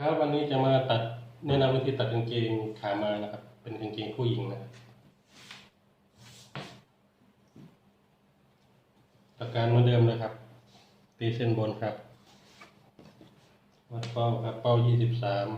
ครับวันนี้จะมาตัดแนะนำวิธีตัดกางเกงขามานะครับ เป็นกางเกงผู้หญิงนะครับหลักการเหมือนเดิมเลยครับ ตีเส้นบนครับวัดเป้าครับเป้ายี่สิบสาม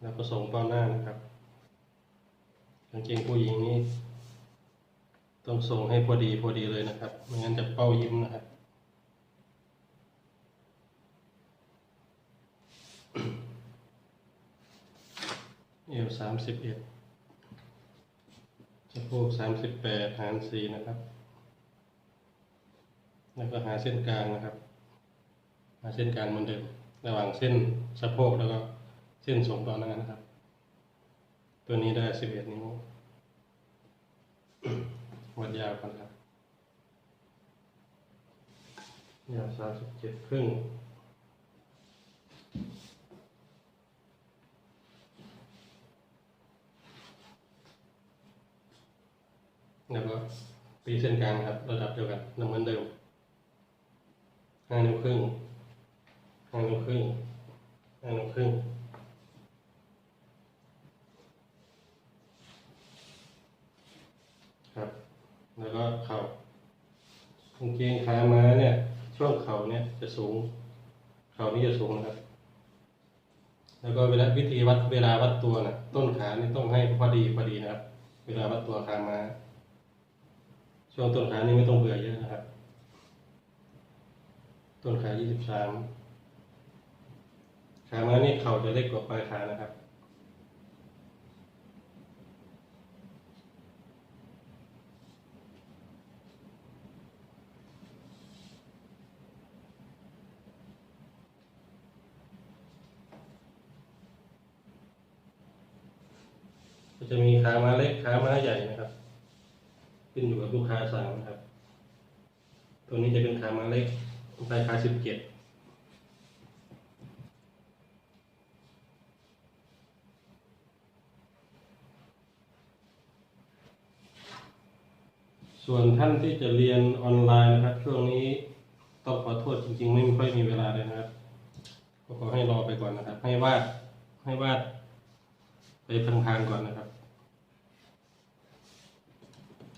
แล้วก็ส่งเป้าหน้านะครับกางเกงผู้หญิงนี้ต้องส่งให้พอดีพอดีเลยนะครับไม่งั้นจะเป้ายิ้มนะครับ เอวสามสิบเอ็ดสะโพกสามสิบแปดหารสี่นะครับ แล้วก็หาเส้นกลางนะครับ หาเส้นกลางเหมือนเดิม ระหว่างเส้นสะโพกแล้วก็เส้นส่งต่อหน้านะครับ ตัวนี้ได้สิบเอ็ดนิ้ว วัดยาวก่อนครับยาวสามสิบเจ็ดครึ่ง แล้วก็ตีเส้ นกลางครับ ระดับเดียวกันเหมือนเดิมห้านิ้วครึ่งห้านิ้วครึ่งห้านิ้วครึ่งครับ แล้วก็เข่ากางเกงขาม้าเนี่ย ช่วงเข่าเนี่ยจะสูง เข่านี่จะสูงนะครับ แล้วก็เวลาวิธีวัดเวลาวัดตัวนะต้นขานี่ต้องให้พอดีพอดีนะครับ เวลาวัดตัวขาม้า ช่วงต้นขานี่ไม่ต้องเบื่อเยอะนะครับ ต้นขา 23 ขามานี่เข่าจะเล็กกว่าปลายขานะครับ จะมีขามาเล็กขามาใหญ่นะครับ ขึ้นอยู่กับลูกค้าสั่งนะครับ ตัวนี้จะเป็นขามาเล็กราคาสิบเจ็ดส่วนท่านที่จะเรียนออนไลน์นะครับ ช่วงนี้ต้องขอโทษจริง ๆ ไม่ค่อยมีเวลาเลยนะครับก็ขอให้รอไปก่อนนะครับ ให้วาดให้วาดไปพังๆก่อนนะครับ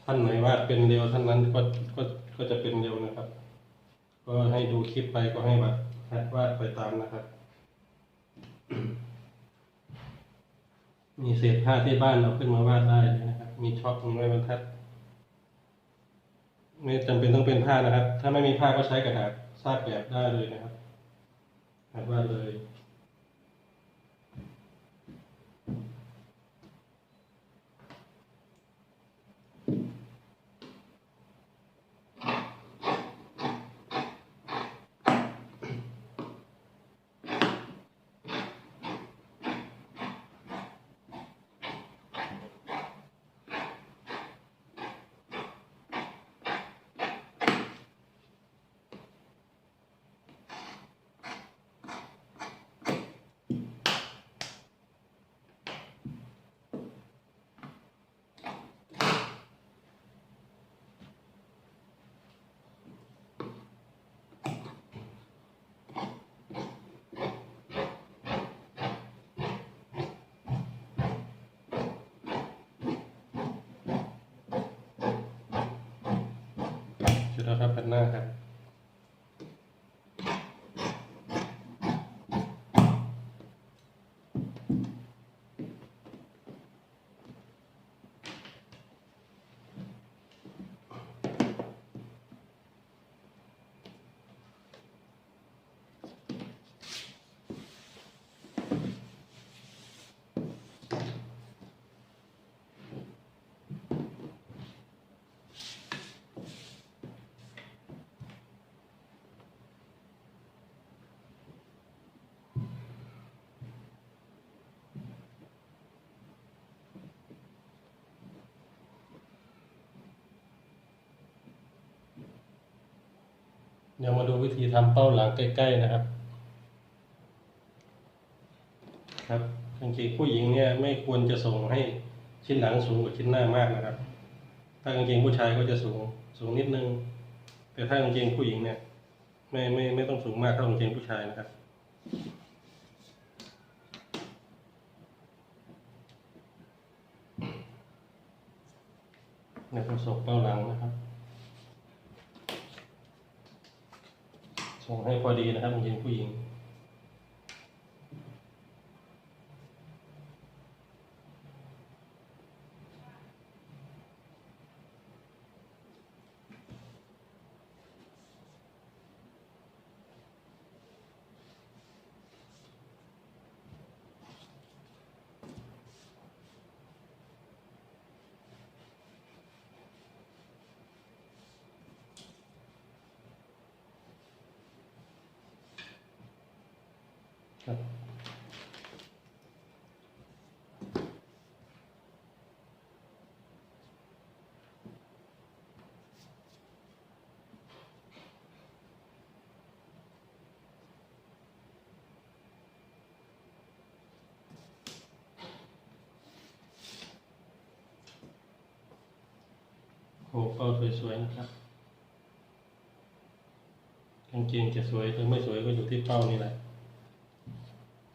ท่านไหนวาดเป็นเร็วท่านนั้นก็ก็ก็จะเป็นเร็วนะครับ ก็ให้ดูคลิปไปก็ให้วาดหัดวาดไปตามนะครับ มีเศษผ้าที่บ้านเราขึ้นมาวาดได้เลยนะครับ มีช็อคมีไม้บรรทัด ไม่จำเป็นต้องเป็นผ้านะครับ ถ้าไม่มีผ้าก็ใช้กระดาษซากแบบได้เลยนะครับวาดเลย เสร็จ แล้วครับแผ่นหน้าครับ เดี๋ยวมาดูวิธีทำเป้าหลังใกล้ๆนะครับ ครับกางเกงผู้หญิงเนี่ยไม่ควรจะส่งให้ชิ้นหลังสูงกว่าชิ้นหน้ามากนะครับ ถ้ากางเกงผู้ชายก็จะสูงสูงนิดนึง แต่ถ้ากางเกงผู้หญิงเนี่ย ไม่ไม่ไม่ต้องสูงมากเท่ากางเกงผู้ชายนะครับในประสบเป้าหลังนะครับ ส่งให้พอดีนะครับกางเกงผู้หญิง ครับโหเป้าสวยๆนะครับกางเกงจะสวยหรือไม่สวยก็อยู่ที่เป้านี่แหละ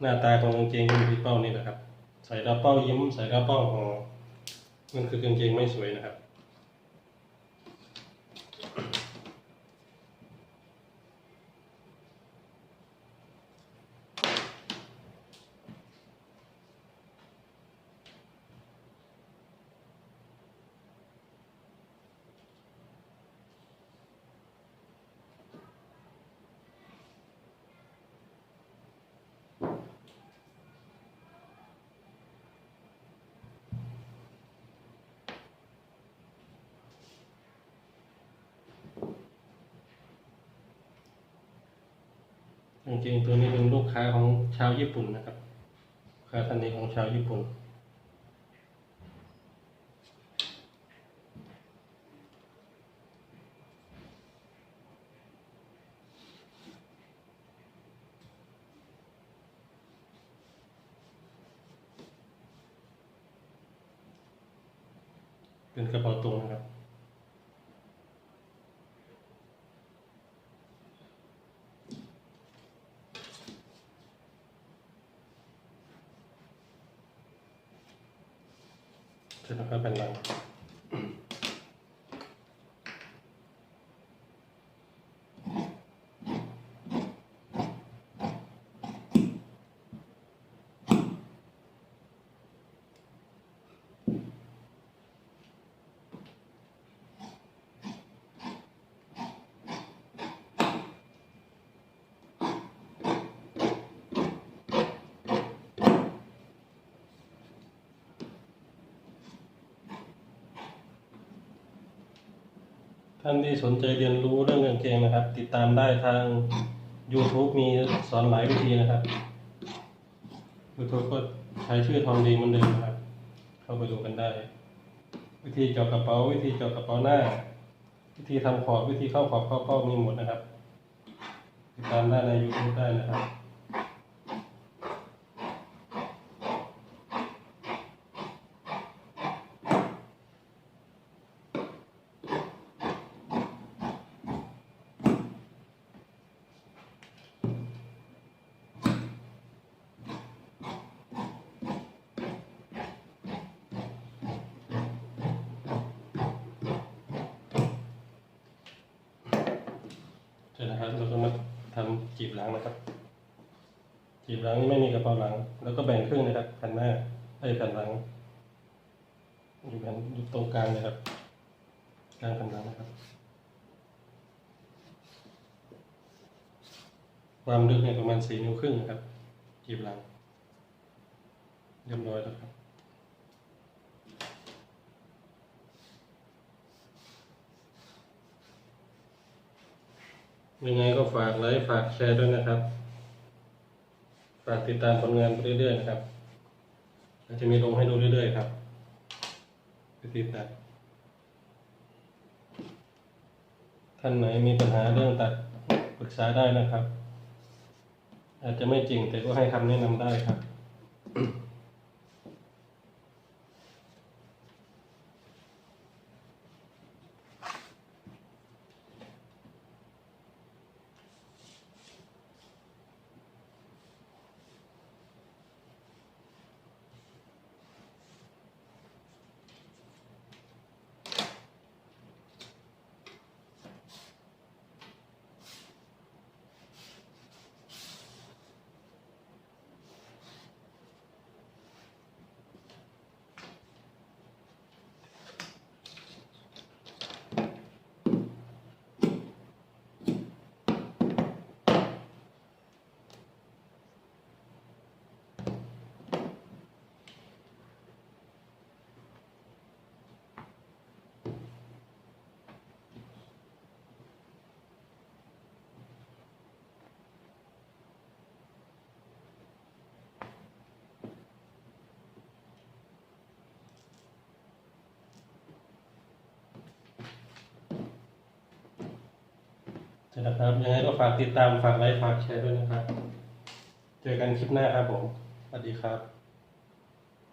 หน้าตาของกางเกงก็อยู่ที่เป้านี่แหละครับ ใส่แล้วเป้ายิ้ม ใส่แล้วเป้าหอมันคือกางเกงไม่สวยนะครับ ริงๆตัวนี้เป็นลูกค้าของชาวญี่ปุ่นนะครับค้าท่านนี้ของชาวญี่ปุ่น เป็นกระเป๋าตรงนะครับ เสร็จแล้วก็เป็นหลัง ท่านที่สนใจเรียนรู้เรื่องกางเกงนะครับ ติดตามได้ทาง YouTube มีสอนหลายวิธีนะครับ YouTube ก็ใช้ชื่อทองดีเหมือนเดิมนะครับ เข้าไปดูกันได้ วิธีเจาะกระเป๋า วิธีเจาะกระเป๋าหน้า วิธีทำขอบวิธีเข้าขอบเข้าเป้ามีหมดนะครับ ติดตามได้ใน YouTube ได้นะครับ ร็จนะครับเราก็มาทำจีบหลังนะครับ จีบหลังไม่มีกระเป๋าหลัง แล้วก็แบ่งครึ่งนะครับแผ่นหน้าไอ้แผ่นหลังอยู่แผ่นอยู่ตรงกลางเลยครับกลางแผ่นหลังนะครับ ความลึกเนี่ยประมาณสี่นิ้วครึ่งนะครับจีบหลังเรียบร้อยแล้วครับ ยังไงก็ฝากไลค์ฝากแชร์ด้วยนะครับ ฝากติดตามผลงานไปเรื่อยๆนะครับอาจจะมีลงให้ดูเรื่อยๆครับไปติดตามท่านไหนมีปัญหาเรื่องตัดปรึกษาได้นะครับ อาจจะไม่จริงแต่ก็ให้คำแนะนำได้ครับ นะครับ ยังไงก็ฝากติดตาม ฝากไลค์ ฝากแชร์ด้วยนะครับ เจอกันคลิปหน้าครับผม สวัสดีครับ